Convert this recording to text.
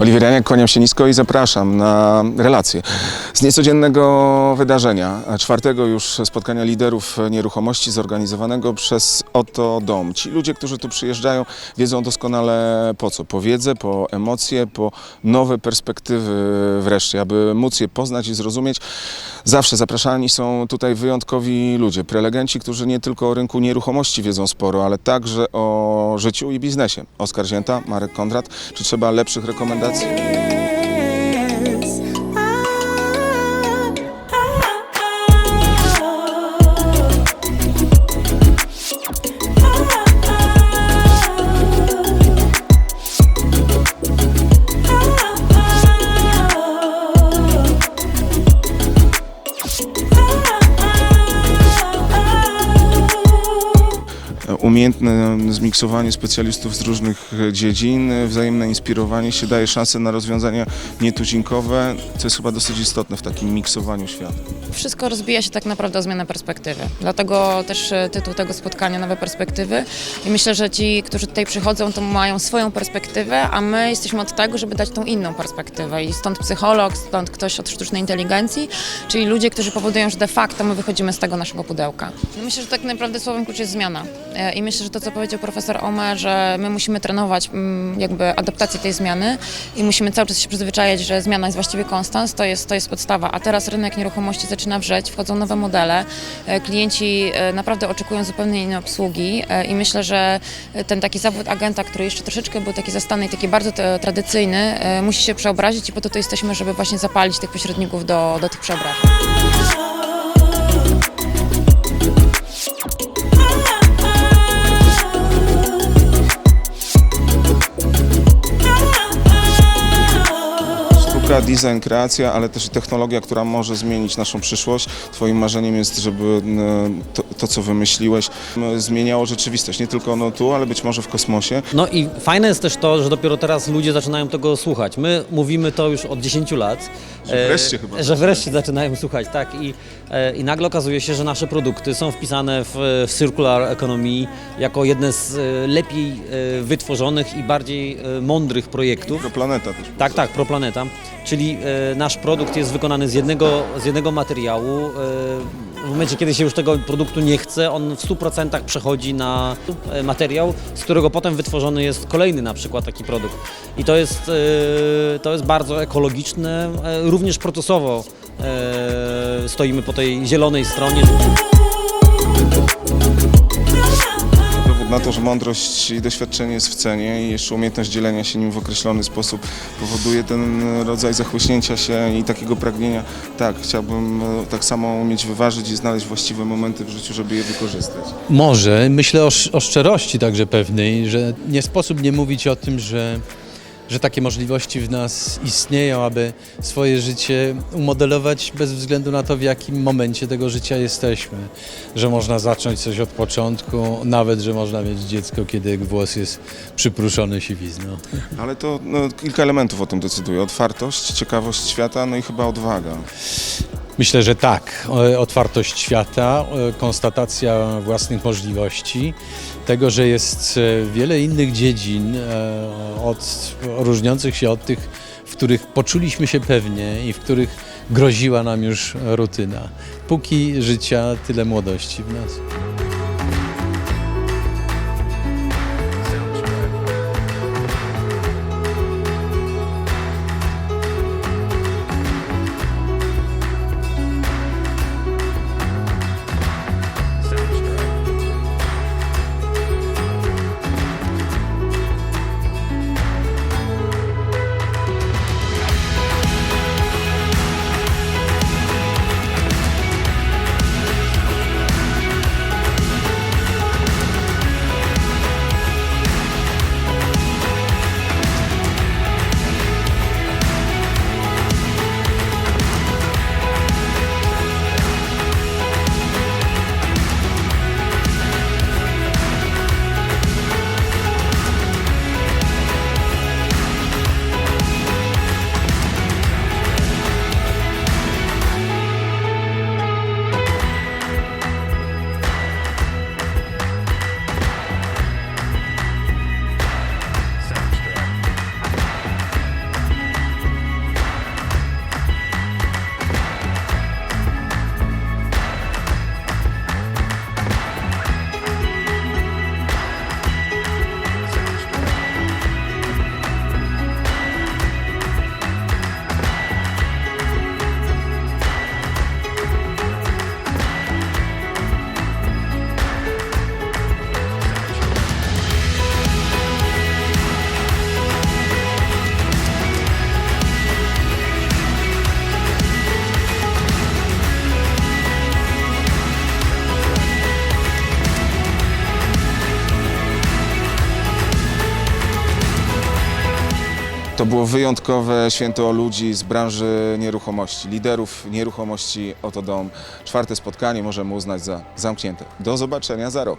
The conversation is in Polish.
Oliwier Janiak, kłaniam się nisko i zapraszam na relację z niecodziennego wydarzenia, czwartego już spotkania liderów nieruchomości zorganizowanego przez Oto Dom. Ci ludzie, którzy tu przyjeżdżają, wiedzą doskonale po co. Po wiedzę, po emocje, po nowe perspektywy wreszcie, aby móc je poznać i zrozumieć. Zawsze zapraszani są tutaj wyjątkowi ludzie, prelegenci, którzy nie tylko o rynku nieruchomości wiedzą sporo, ale także o życiu i biznesie. Oskar Zięta, Marek Kondrat. Czy trzeba lepszych rekomendacji? that's Umiejętne zmiksowanie specjalistów z różnych dziedzin, wzajemne inspirowanie się daje szansę na rozwiązania nietuzinkowe, co jest chyba dosyć istotne w takim miksowaniu świata. Wszystko rozbija się tak naprawdę o zmianę perspektywy. Dlatego też e, tytuł tego spotkania Nowe Perspektywy. I myślę, że ci, którzy tutaj przychodzą, to mają swoją perspektywę, a my jesteśmy od tego, żeby dać tą inną perspektywę. I stąd psycholog, stąd ktoś od sztucznej inteligencji, czyli ludzie, którzy powodują, że de facto my wychodzimy z tego naszego pudełka. No myślę, że tak naprawdę słowem klucz jest zmiana. E, I myślę, że to, co powiedział profesor Omer, że my musimy trenować mm, jakby adaptację tej zmiany i musimy cały czas się przyzwyczajać, że zmiana jest właściwie konstans, to jest, to jest podstawa. A teraz rynek nieruchomości zaczyna wrzeć, wchodzą nowe modele, e, klienci e, naprawdę oczekują zupełnie innej obsługi e, i myślę, że ten taki zawód agenta, który jeszcze troszeczkę był taki zastany i taki bardzo tradycyjny, musi się przeobrazić i po to tu jesteśmy, żeby właśnie zapalić tych pośredników do, do tych przeobrażeń. Design, kreacja, ale też i technologia, która może zmienić naszą przyszłość. Twoim marzeniem jest, żeby m, to, to co wymyśliłeś, m, zmieniało rzeczywistość, nie tylko no tu, ale być może w kosmosie. No i fajne jest też to, że dopiero teraz ludzie zaczynają tego słuchać. My mówimy to już od 10 lat. Że e, wreszcie chyba Że wreszcie zaczynają słuchać, tak. I, e, I nagle okazuje się, że nasze produkty są wpisane w, w Circular Economy jako jedne z e, lepiej e, wytworzonych i bardziej e, mądrych projektów. To planeta też. Tak, tak, Proplaneta. Czyli e, nasz produkt jest wykonany z jednego, z jednego materiału. E, w momencie, kiedy się już tego produktu nie chce, on w 100% przechodzi na e, materiał, z którego potem wytworzony jest kolejny na przykład taki produkt. I to jest, to jest bardzo ekologiczne, również procesowo stoimy po tej zielonej stronie. Na to, że mądrość i doświadczenie jest w cenie i jeszcze umiejętność dzielenia się nim w określony sposób powoduje ten rodzaj zachłyśnięcia się i takiego pragnienia. Tak, chciałbym e, tak samo umieć wyważyć i znaleźć właściwe momenty w życiu, żeby je wykorzystać. Może. Myślę o, o szczerości także pewnej, że nie sposób nie mówić o tym, że, że takie możliwości w nas istnieją, aby swoje życie umodelować bez względu na to, w jakim momencie tego życia jesteśmy. Że można zacząć coś od początku, nawet, że można mieć dziecko, kiedy włos jest przypruszony siwizną. Ale to no, kilka elementów o tym decyduje. Otwartość, ciekawość świata, no i chyba odwaga. Myślę, że tak. Otwartość świata, konstatacja własnych możliwości, tego, że jest e, wiele innych dziedzin e, od, różniących się od tych, w których poczuliśmy się pewnie i w których groziła nam już rutyna. Póki życia, tyle młodości w nas. Było wyjątkowe święto ludzi z branży nieruchomości, liderów nieruchomości Oto Dom. Czwarte spotkanie możemy uznać za zamknięte. Do zobaczenia za rok.